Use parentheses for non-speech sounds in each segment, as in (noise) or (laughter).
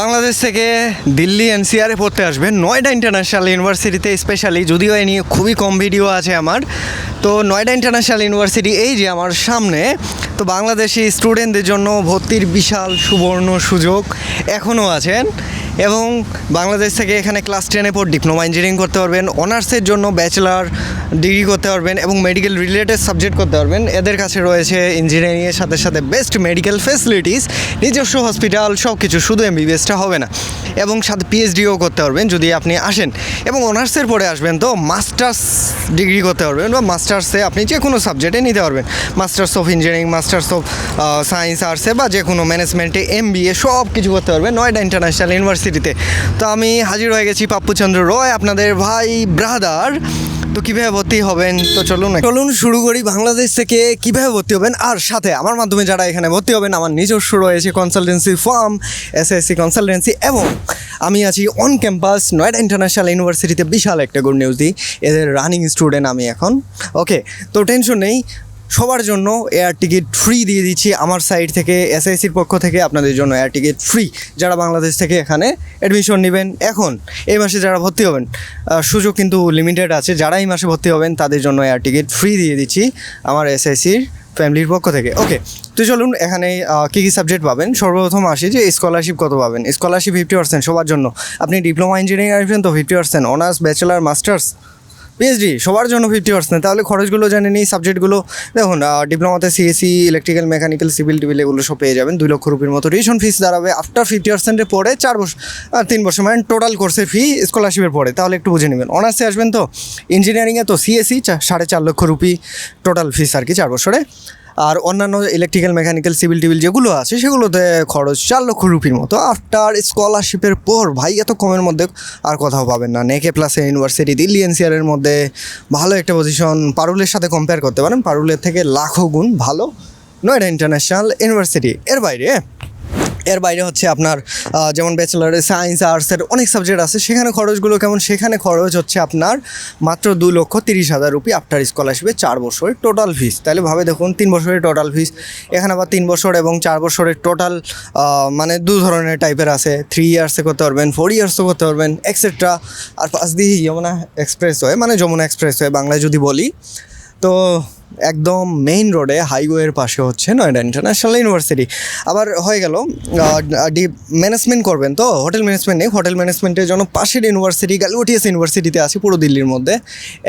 বাংলাদেশ থেকে দিল্লি এনসিআরে পড়তে আসবেন। নয়ডা ইন্টারন্যাশনাল ইউনিভার্সিটিতে স্পেশালি যদিও এ নিয়ে খুবই কম ভিডিও আছে আমার। তো নয়ডা ইন্টারন্যাশনাল ইউনিভার্সিটি এই যে আমার সামনে, তো বাংলাদেশি স্টুডেন্টদের জন্য ভর্তির বিশাল সুবর্ণ সুযোগ এখনও আছেন। এবং বাংলাদেশ থেকে এখানে ক্লাস টেনে পর ডিপ্লোমা ইঞ্জিনিয়ারিং করতে পারবেন, অনার্সের জন্য ব্যাচেলার ডিগ্রি করতে পারবেন এবং মেডিকেল রিলেটেড সাবজেক্ট করতে পারবেন। এদের কাছে রয়েছে ইঞ্জিনিয়ারিংয়ের সাথে সাথে বেস্ট মেডিকেল ফেসিলিটিস নিজস্ব হসপিটাল সব কিছু শুধু এমবিবিএসটা হবে না। এবং সাথে পিএইচডিও করতে পারবেন যদি আপনি আসেন। এবং অনার্সের পরে আসবেন তো মাস্টার্স ডিগ্রি করতে পারবেন বা মাস্টার্সে আপনি যে কোনো সাবজেক্টে নিতে পারবেন। Masters of engineering masters of science আর্টসে বা যে কোনো ম্যানেজমেন্টে এম সব কিছু করতে পারবেন। নয়ডা ইন্টারন্যাশনাল ইউনিভার্সিটিতে তো আমি হাজির হয়ে গেছি পাপ্পুচন্দ্র রয়, আপনাদের ভাই ব্রাদার। তো কীভাবে ভর্তি হবেন? তো চলুন চলুন শুরু করি বাংলাদেশ থেকে কীভাবে ভর্তি হবেন। আর সাথে আমার মাধ্যমে যারা এখানে ভর্তি হবেন, আমার নিজস্ব রয়েছে কনসালটেন্সি ফার্ম এসএসসি কনসালটেন্সি এবং আমি আছি অন ক্যাম্পাস নয়ডা ইন্টারন্যাশনাল ইউনিভার্সিটিতে বিশাল একটা গুড নিউজ দিই। এদের রানিং স্টুডেন্ট আমি এখন। ওকে তো টেনশন নেই। সবার জন্য এয়ার টিকিট ফ্রি দিয়ে দিচ্ছি আমার সাইড থেকে এসআইসির পক্ষ থেকে আপনাদের জন্য এয়ার টিকিট ফ্রি। যারা বাংলাদেশ থেকে এখানে অ্যাডমিশন নেবেন, এখন, এই মাসে যারা ভর্তি হবেন সুযোগ কিন্তু লিমিটেড আছে, যারা এই মাসে ভর্তি হবেন, তাদের জন্য এয়ার টিকিট ফ্রি দিয়ে দিচ্ছি আমার এসআইসির ফ্যামিলির পক্ষ থেকে। ওকে তো চলুন এখানে কী কী সাবজেক্ট পাবেন? সর্বপ্রথম আসি যে স্কলারশিপ কত পাবেন? স্কলারশিপ ফিফটি পার্সেন্ট সবার জন্য। আপনি ডিপ্লোমা ইঞ্জিনিয়ারিং আসবেন তো fifty percent honours bachelor masters PhD সবার জন্য ফিফটি পার্সেন্ট তাহলে খরচগুলো জেনে নিই সাবজেক্টগুলো দেখুন ডিপ্লোমাতে সিএসি ইলেকট্রিক্যাল মেকানিক্যাল সিভিল টিভিল এগুলো সব পেয়ে যাবেন, দুই লক্ষ রুপির মতো। টিউশন ফিস দাঁড়াবে আফটার ফিফটি পার্সেন্টের পরে চার বছর তিন বছর মানে টোটাল কোর্সের ফি স্কলারশিপের পরে তাহলে একটু বুঝে নেবেন। অনার্সে আসবেন তো? ইঞ্জিনিয়ারিংয়ে তো সিএসি সাড়ে চার লক্ষ রুপি টোটাল ফিস আর কি চার বছরে। আর অন্যান্য ইলেকট্রিক্যাল মেকানিক্যাল সিভিল টিভিল যেগুলো আছে, সেগুলোতে খরচ চার লক্ষ রুপির মতো। আফটার স্কলারশিপের পর, ভাই, এত কমের মধ্যে আর কোথাও পাবেন না। নেকে প্লাস ইউনিভার্সিটি দিল্লি এনসিআরের মধ্যে ভালো একটা পজিশন পারুলের সাথে কম্পেয়ার করতে পারেন। পারুলের থেকে লাখো গুণ ভালো। নয়ডা ইন্টারন্যাশনাল ইউনিভার্সিটি এর বাইরে। এর বাইরে হচ্ছে আপনার যেমন ব্যাচেলারে সায়েন্স আর্টসের অনেক সাবজেক্ট আছে। সেখানে খরচগুলো কেমন? সেখানে খরচ হচ্ছে আপনার মাত্র দু লক্ষ তিরিশ হাজার রুপি আফটার স্কলারশিপে চার বছরের টোটাল ফিস তাহলে ভাবে দেখুন, তিন বছরের টোটাল ফিস এখানে আবার তিন বছর এবং চার বছরের টোটাল মানে দু ধরনের টাইপের আছে। থ্রি ইয়ার্সে করতে পারবেন ফোর ইয়ার্সও করতে পারবেন এক্সেট্রা আর পাঁচ দিয়ে যমুনা এক্সপ্রেস হয় মানে যমুনা এক্সপ্রেস হয় বাংলায় যদি বলি, তো একদম মেইন রোডে হাইওয়ের পাশে হচ্ছে নয়ডা ইন্টারন্যাশনাল ইউনিভার্সিটি আবার হয়ে গেল ডি ম্যানেজমেন্ট করবেন তো? হোটেল ম্যানেজমেন্ট নেই হোটেল ম্যানেজমেন্টের জন্য পাশের ইউনিভার্সিটি গ্যালুটিয়াস ইউনিভার্সিটিতে আছি পুরো দিল্লির মধ্যে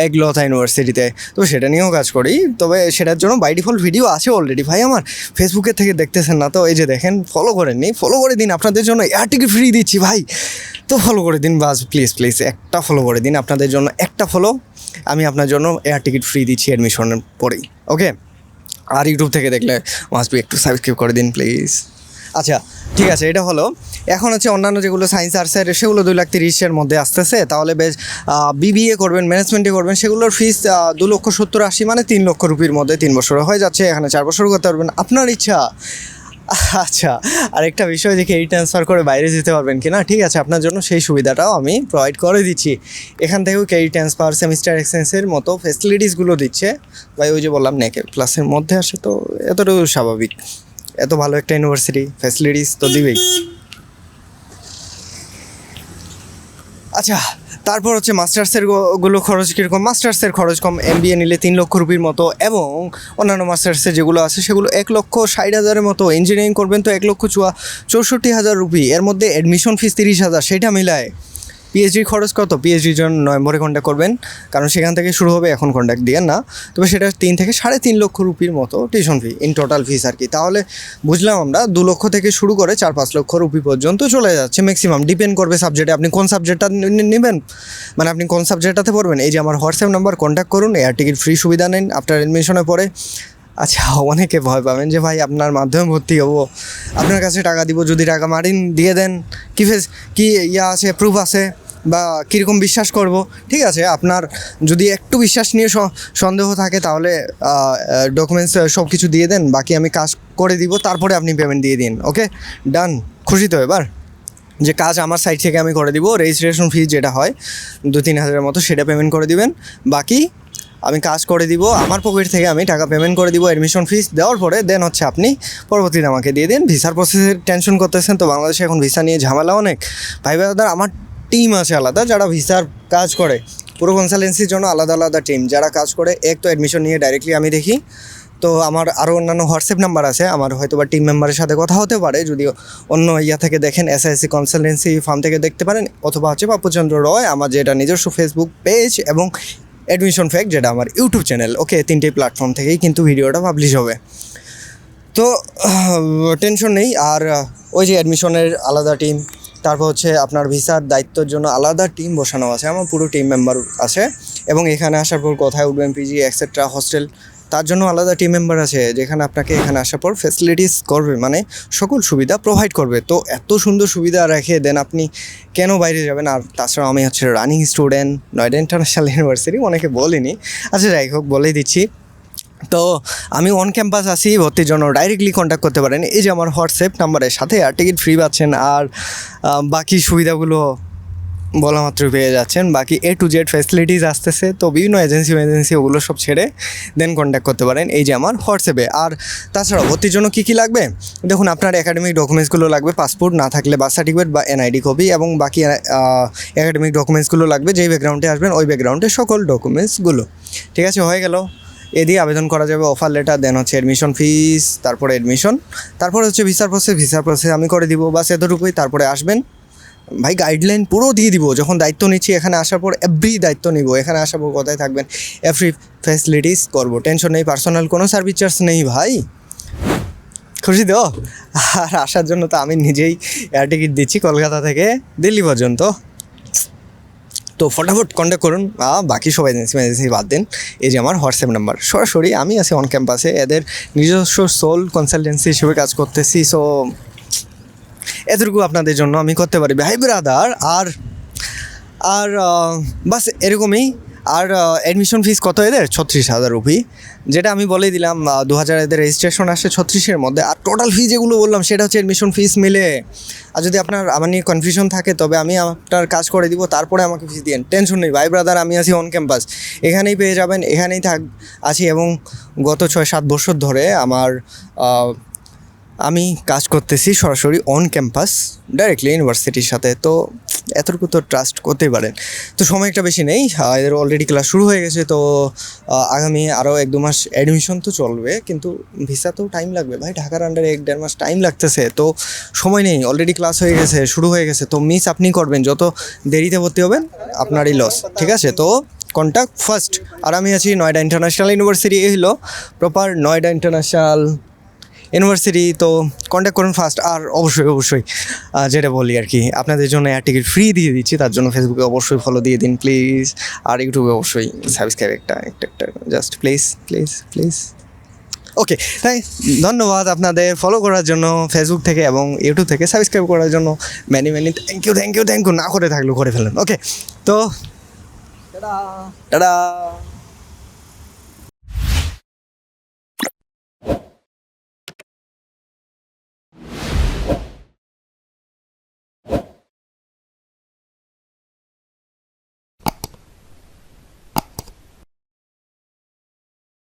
এগলথা ইউনিভার্সিটিতে তো সেটা নিয়েও কাজ করি, তবে সেটার জন্য বাই ডিফল্ট ভিডিও আছে অলরেডি ভাই আমার। ফেসবুকের থেকে দেখতেছেন না তো, এই যে দেখেন ফলো করেন করেননি ফলো করে দিন, আপনাদের জন্য এয়ার টিকিট ফ্রি দিচ্ছি ভাই। তো ফলো করে দিন, বাস প্লিজ প্লিজ একটা ফলো করে দিন, আপনাদের জন্য একটা ফলো আমি আপনার জন্য এয়ার টিকিট ফ্রি দিচ্ছি অ্যাডমিশনের পরেই ওকে আর ইউটিউব থেকে দেখলে মাস্ট বি একটু সাবস্ক্রাইব করে দিন প্লিজ আচ্ছা ঠিক আছে, এটা হলো। এখন হচ্ছে অন্যান্য যেগুলো সায়েন্স আর্টসের সেগুলো দুই লাখ তিরিশের মধ্যে আসতেছে। তাহলে বেশ বিবিএ করবেন ম্যানেজমেন্টে করবেন, সেগুলোর ফিস দু লক্ষ সত্তর আশি মানে তিন লক্ষ রুপির মধ্যে তিন বছর হয়ে যাচ্ছে, এখানে চার বছর করতে পারবেন। আপনার ইচ্ছা (laughs) আচ্ছা আরেকটা বিষয় দেখে এই ট্রান্সফার করে বাইরে যেতে পারবেন কি না ঠিক আছে, আপনার জন্য সেই সুবিধাটাও আমি প্রোভাইড করে দিচ্ছি। এখান থেকেও ক্যারি ট্রান্সফার সেমিস্টার এক্সচেঞ্জের মতো ফেসিলিটিসগুলো দিচ্ছে? ভাই, ওই যে বললাম নেকে ক্লাসের মধ্যে আসে তো এতটুকু স্বাভাবিক। এত ভালো একটা ইউনিভার্সিটি ফ্যাসিলিটিস তো দিবেই। আচ্ছা তারপর হচ্ছে মাস্টার্সেরগুলো খরচ কীরকম? মাস্টার্সের খরচ কম এম নিলে তিন লক্ষ রুপির মতো, এবং অন্যান্য মাস্টার্সে যেগুলো আছে সেগুলো এক লক্ষ ষাট হাজারের মতো। ইঞ্জিনিয়ারিং করবেন তো এক লক্ষ চুয়া চৌষট্টি হাজার রুপি। এর মধ্যে অ্যাডমিশন ফিস তিরিশ হাজার, সেটা মিলায়। পিএইচডির খরচ কত? পিএইচডির জন্য নভেম্বরে কন্ট্যাক্ট করবেন। কারণ সেখান থেকে শুরু হবে, এখন কন্ট্যাক্ট দিয়ে না। তবে সেটা তিন থেকে সাড়ে তিন লক্ষ রুপির মতো tuition fee in total fees আর কি। তাহলে বুঝলাম আমরা, দু লক্ষ থেকে শুরু করে চার পাঁচ লক্ষ রুপি পর্যন্ত চলে যাচ্ছে ম্যাক্সিমাম ডিপেন্ড করবে সাবজেক্টে আপনি কোন সাবজেক্টটা নেবেন? মানে আপনি কোন সাবজেক্টটাতে পড়বেন? এই যে আমার হোয়াটসঅ্যাপ নাম্বার কন্ট্যাক্ট করুন এয়ার টিকিট ফ্রি সুবিধা নেন আফটার অ্যাডমিশনের পরে আচ্ছা অনেকে ভয় পাবেন যে, ভাই, আপনার মাধ্যমে ভর্তি হব। আপনার কাছে টাকা দিব, যদি টাকা মারিন, দিয়ে দেন। কি ফেস কি ইয়া আছে প্রুফ আছে? বা কীরকম বিশ্বাস করব, ঠিক আছে? আপনার যদি একটু বিশ্বাস নিয়ে সন্দেহ থাকে তাহলে ডকুমেন্টস সব কিছু দিয়ে দেন, বাকি আমি কাজ করে দিব, তারপরে আপনি পেমেন্ট দিয়ে দিন ওকে ডান খুশি তো এবার? যে কাজ আমার সাইড থেকে আমি করে দিব রেজিস্ট্রেশন ফি যেটা হয়, দু, তিন হাজারের মতো সেটা পেমেন্ট করে দিবেন। বাকি আমি কাজ করে দিব, আমার পকেট থেকে আমি টাকা পেমেন্ট করে দিব অ্যাডমিশন ফিস দেওয়ার পরে দেন হচ্ছে আপনি পরবর্তীতে আমাকে দিয়ে দিন। ভিসার প্রসেসের টেনশন করতেছেন তো, বাংলাদেশে এখন ভিসা নিয়ে ঝামেলা অনেক। ভাই ব্রাদার আমার টিম আছে আলাদা, যারা ভিসার কাজ করে। পুরো কনসালটেন্সির জন্য আলাদা আলাদা টিম যারা কাজ করে, এক তো অ্যাডমিশন নিয়ে ডাইরেক্টলি আমি দেখি। তো আমার আরও অন্যান্য হোয়াটসঅ্যাপ নাম্বার আছে। আমার হয়তো বা টিম মেম্বারের সাথে কথা হতে পারে। যদি অন্য ইয়া থেকে দেখেন এসআইসি কনসালটেন্সি ফার্ম থেকে দেখতে পারেন। অথবা হচ্ছে পাপুচন্দ্র রয়, আমার যেটা নিজস্ব ফেসবুক পেজ এবং অ্যাডমিশন ফ্যাক্ট যেটা আমার ইউটিউব চ্যানেল ওকে তিনটে প্ল্যাটফর্ম থেকেই কিন্তু ভিডিওটা পাবলিশ হবে। তো টেনশন নেই। আর ওই যে অ্যাডমিশনের আলাদা টিম তারপর হচ্ছে আপনার ভিসার দায়িত্বের জন্য আলাদা টিম বসানো আছে, আমার পুরো টিম মেম্বার আছে এবং এখানে আসার পর কোথায় উঠবেন পিজি এক্সেট্রা হস্টেল তার জন্য আলাদা টিম মেম্বার আছে যেখানে আপনাকে এখানে আসার পর ফ্যাসিলিটিস করবে মানে সকল সুবিধা প্রোভাইড করবে। তো এত সুন্দর সুবিধা রেখে দেন আপনি কেন বাইরে যাবেন? আর তাছাড়া আমি হচ্ছে running student Noida international university (laughs) অনেকে বলিনি। আচ্ছা যাই হোক, বলেই দিচ্ছি। তো আমি অন ক্যাম্পাস আসি ভর্তির জন্য ডাইরেক্টলি কন্ট্যাক্ট করতে পারেন। এই যে আমার হোয়াটসঅ্যাপ নাম্বারের সাথে, আর টিকিট ফ্রি পাচ্ছেন, আর বাকি সুবিধাগুলো বলা মাত্র পেয়ে যাচ্ছেন। বাকি এ টু জেড ফ্যাসিলিটিস আসতেছে, তো বিভিন্ন এজেন্সি এজেন্সি ওগুলো সব ছেড়ে দেন কন্ট্যাক্ট করতে পারেন এই যে আমার হোয়াটসঅ্যাপে আর তাছাড়া ভর্তির জন্য কী কী লাগবে? দেখুন, আপনার একাডেমিক ডকুমেন্টসগুলো লাগবে পাসপোর্ট না থাকলে বার্থ সার্টিফিকেট বা এনআইডি কপি এবং বাকি একাডেমিক ডকুমেন্টসগুলো লাগবে, যেই ব্যাকগ্রাউন্ডে আসবেন, ওই ব্যাকগ্রাউন্ডে সকল ডকুমেন্টসগুলো ঠিক আছে, হয়ে গেল। এ দিয়ে আবেদন করা যাবে অফার লেটার দেন হচ্ছে অ্যাডমিশন ফিস তারপরে অ্যাডমিশন তারপরে হচ্ছে ভিসার প্রসেস ভিসার প্রসেস আমি করে দিব, বাস এতটুকুই, তারপরে আসবেন। ভাই গাইডলাইন পুরো দিয়ে দিব, যখন দায়িত্ব নিচ্ছি এখানে আসার পর এভরি দায়িত্ব নিব, এখানে আসার পর কোথায় থাকবেন এভরি ফ্যাসিলিটিস করব টেনশন নেই পার্সোনাল কোনো সার্ভিস চার্জ নেই ভাই। খুশি তো? আর আসার জন্য তো আমি নিজেই এয়ার টিকিট দিচ্ছি কলকাতা থেকে দিল্লি পর্যন্ত। তো ফটাফট কন্ট্যাক্ট করুন বাকি সব এজেন্সি এজেন্সি বাদ দিন। এই যে আমার হোয়াটসঅ্যাপ নাম্বার সরাসরি আমি আছি অন ক্যাম্পাসে এদের নিজস্ব সোল কনসালটেন্সি হিসেবে কাজ করতেছি সো এতটুকু আপনাদের জন্য আমি করতে পারি। ভাই ব্রাদার আর আর বাস এরকমই আর অ্যাডমিশন ফিস কত এদের? ছত্রিশ হাজার রুপি। যেটা আমি বলেই দিলাম দু হাজার এদের রেজিস্ট্রেশন আসে ছত্রিশের মধ্যে। আর টোটাল ফি যেগুলো বললাম, সেটা হচ্ছে অ্যাডমিশন ফিস মিলে। আর যদি আপনার আমার নিয়ে কনফিউশন থাকে, তবে আমি আপনার কাজ করে দিব, তারপরে আমাকে ফিস দিন টেনশন নেই, ভাই ব্রাদার আমি আছি অন ক্যাম্পাস এখানেই পেয়ে যাবেন, এখানেই থাক, আছি। এবং গত ছয় সাত বছর ধরে আমার আমি কাজ করতেছি সরাসরি অন ক্যাম্পাস ডাইরেক্টলি ইউনিভার্সিটির সাথে। তো এতটুকু তো ট্রাস্ট করতেই পারেন। তো সময়টা বেশি নেই এদের অলরেডি ক্লাস শুরু হয়ে গেছে, তো আগামী আরও এক দু মাস অ্যাডমিশন তো চলবে, কিন্তু ভিসা তো টাইম লাগবে ভাই। ঢাকার আন্ডারে এক দেড় মাস টাইম লাগতেছে, তো সময় নেই। অলরেডি ক্লাস হয়ে গেছে, শুরু হয়ে গেছে, তো মিস আপনি করবেন। যত দেরিতে ভর্তি হবেন, আপনারই লস ঠিক আছে? তো কন্ট্যাক্ট ফার্স্ট আর আমি আছি নয়ডা ইন্টারন্যাশনাল ইউনিভার্সিটি এই হলো প্রপার নয়ডা ইন্টারন্যাশনাল ইউনিভার্সিটি তো কন্ট্যাক্ট করুন ফার্স্ট আর অবশ্যই অবশ্যই যেটা বলি আর কি, আপনাদের জন্য এয়ার টিকিট ফ্রি দিয়ে দিচ্ছি, তার জন্য ফেসবুকে অবশ্যই ফলো দিয়ে দিন প্লিজ আর ইউটিউবে অবশ্যই সাবস্ক্রাইব একটা একটা একটা just please please please okay তাই, ধন্যবাদ আপনাদের ফলো করার জন্য ফেসবুক থেকে এবং ইউটিউব থেকে সাবস্ক্রাইব করার জন্য many many thank you thank you thank you না করে থাকলেও করে ফেলেন ওকে তো টাটা।